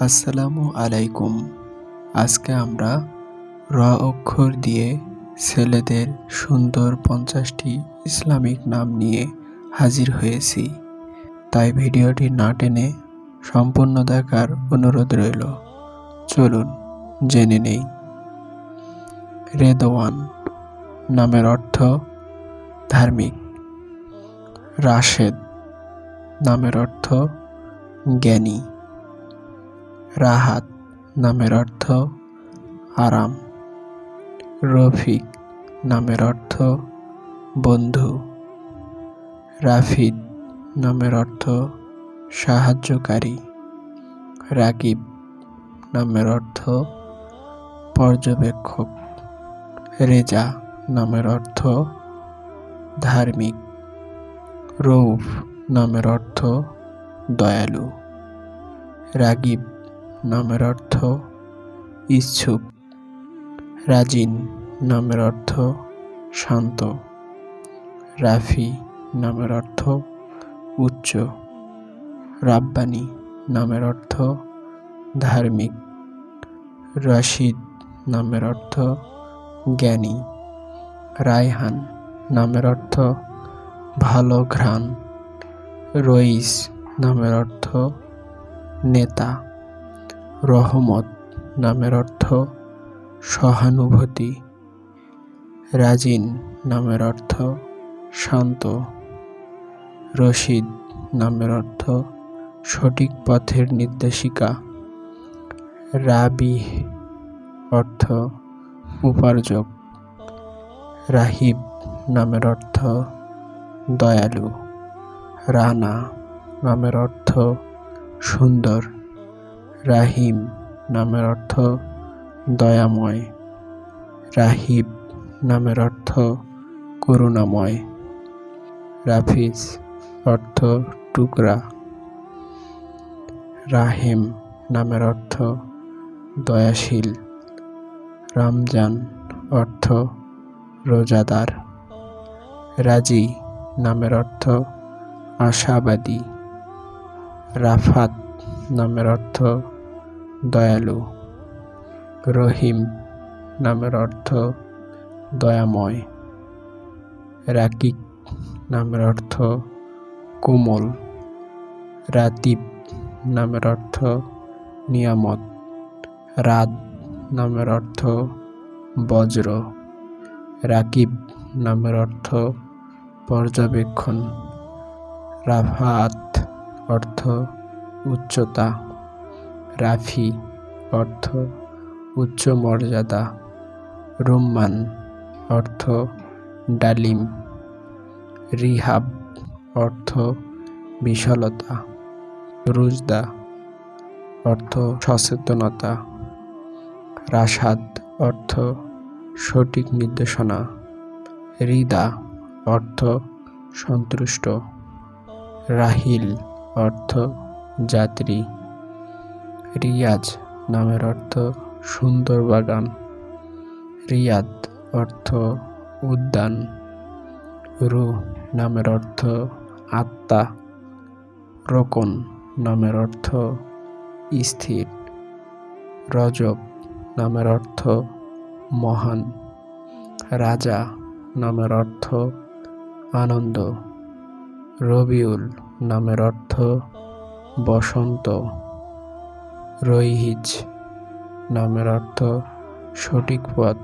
আসসালামু আলাইকুম। আজকে আমরা র অক্ষর দিয়ে ছেলেদের সুন্দর পঞ্চাশটি ইসলামিক নাম নিয়ে হাজির হয়েছি। তাই ভিডিওটি না টেনে সম্পূর্ণ দেখার অনুরোধ রইল। চলুন জেনে নেই। রেদওয়ান নামের অর্থ ধার্মিক। রাশেদ নামের অর্থ জ্ঞানী। রাহাত নামের অর্থ আরাম। রফিক নামের অর্থ বন্ধু। রাফিদ নামের অর্থ সাহায্যকারী। রাকিব নামের অর্থ পর্যবেক্ষক। রেজা নামের অর্থ ধার্মিক। রৌফ নামের অর্থ দয়ালু। রাগিব নামের অর্থ ইচ্ছুক। রাজিন নামের অর্থ শান্ত। রাফি নামের অর্থ উচ্চ। রাব্বানি নামের অর্থ ধার্মিক। রশিদ নামের অর্থ জ্ঞানী। রায়হান নামের অর্থ ভালো ঘ্রাণ। রইস নামের অর্থ নেতা। রহমত নামের অর্থ সহানুভূতি। রাজিন নামের অর্থ শান্ত। রশিদ নামের অর্থ সঠিক পথের নির্দেশিকা। রাবি অর্থ উপার্জক। রাহিব নামের অর্থ দয়ালু। রানা নামের অর্থ সুন্দর। রাহিম নামের অর্থ দয়াময়। রাহিব নামের অর্থ করুণাময়। রাফিজ অর্থ টুকরা। রাহেম নামের অর্থ দয়াশীল। রামজান অর্থ রোজাদার। রাজি নামের অর্থ আশাবাদী। রাফাত নামের অর্থ দয়ালু। রহিম নামের অর্থ দয়াময়। রাকিক নামের অর্থ কোমল। রাতিব নামের অর্থ নিয়ামত। রাত নামের অর্থ বজ্র। রাকিব নামের অর্থ পর্যবেক্ষণ। রাফাত অর্থ উচ্চতা। রাফি, অর্থ উচ্চ মর্যাদা রুম্মান, অর্থ ডালিম। রিহাব, অর্থ বিশালতা। রুজদা, অর্থ সচেতনতা। রাসাদ অর্থ সঠিক নির্দেশনা। হৃদা অর্থ সন্তুষ্ট। রাহিল, অর্থ যাত্রী। রিয়াজ নামের অর্থ সুন্দর বাগান। রিয়াদ অর্থ উদ্যান। রু নামের অর্থ আত্মা। রোকন নামের অর্থ স্থির। রজব নামের অর্থ মহান। রাজা নামের অর্থ আনন্দ। রবিউল নামের অর্থ বসন্ত। রইহিজ নামের অর্থ সঠিক পথ।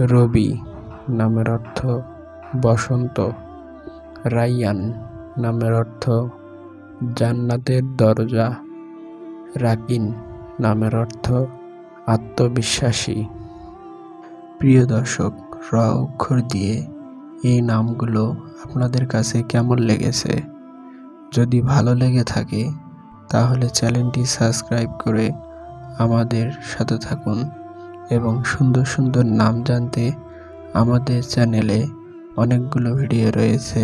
রবি নামের অর্থ বসন্ত। রাইয়ান নামের অর্থ জান্নাতের দরজা। রাকিন নামের অর্থ আত্মবিশ্বাসী। প্রিয় দর্শক, র অক্ষর দিয়ে এই নামগুলো আপনাদের কাছে কেমন লেগেছে? যদি ভালো লেগে থাকে তাহলে চ্যানেলটি সাবস্ক্রাইব করে আমাদের সাথে থাকুন এবং সুন্দর সুন্দর নাম জানতে আমাদের চ্যানেলে অনেকগুলো ভিডিও রয়েছে,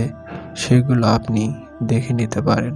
সেগুলো আপনি দেখে নিতে পারেন।